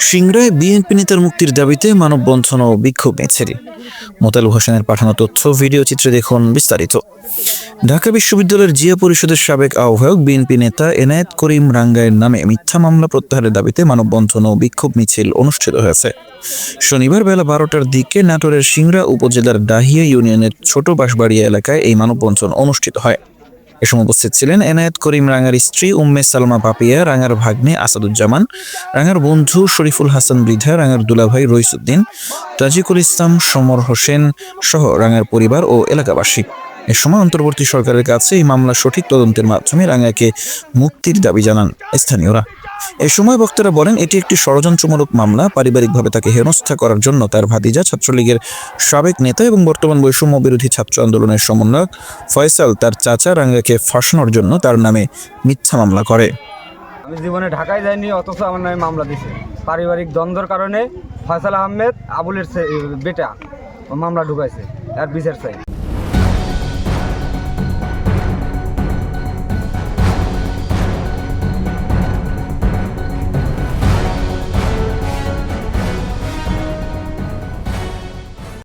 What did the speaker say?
সিংড়ায় BNP নেতার মুক্তির দাবিতে মানববন্ধন ও বিক্ষোভ মিছিল। মোতাল হোসেনের পাঠানো তথ্য, ভিডিও চিত্রে দেখুন বিস্তারিত। ঢাকা বিশ্ববিদ্যালয়ের জিয়া পরিষদের সাবেক আহ্বায়ক, বিএনপি নেতা এনায়েত করিম রাঙ্গায়ের নামে মিথ্যা মামলা প্রত্যাহারের দাবিতে মানববন্ধন ও বিক্ষোভ মিছিল অনুষ্ঠিত হয়েছে। শনিবার বেলা বারোটার দিকে নাটোরের সিংড়া উপজেলার ডাহিয়া ইউনিয়নের ছোট বাঁশবাড়িয়া এলাকায় এই মানববন্ধন অনুষ্ঠিত হয়। এ সময় উপস্থিত ছিলেন এনায়েত করিম রাঙার স্ত্রী উম্মে সালমা পাপিয়া, রাঙার ভাগ্নে আসাদুজ্জামান, রাঙার বন্ধু শরীফুল হাসান বৃদ্ধা, রাঙার দুলাভাই রইসুদ্দিন, তাজিকুল ইসলাম, সমর হোসেন সহ রাঙার পরিবার ও এলাকাবাসী। এ সময় অন্তর্বর্তী সরকারের কাছে এই মামলা সঠিক তদন্তের মাধ্যমে রাঙাকে মুক্তির দাবি জানান স্থানীয়রা। এ সময় বক্তারা বলেন, এটি একটি ষড়যন্ত্রমূলক মামলা। পারিবারিকভাবে তাকে হেনস্থা করার জন্য তার ভাতিজা ছাত্রলীগের সাবেক নেতা এবং বর্তমান বৈষম্য বিরোধী ছাত্র আন্দোলনের সমন্বয়ক ফয়সাল তার চাচা রাঙ্গাকে ফাঁসানোর জন্য তার নামে মিথ্যা মামলা করে। আমি জীবনে ঢাকায় যাইনি, অথচ আমার নামে মামলা দিছে। পারিবারিক দ্বন্দ্বর কারণে ফয়সাল আহমেদ আবুলের বেটা মামলা ঢুকাইছে আর বিচার চাই।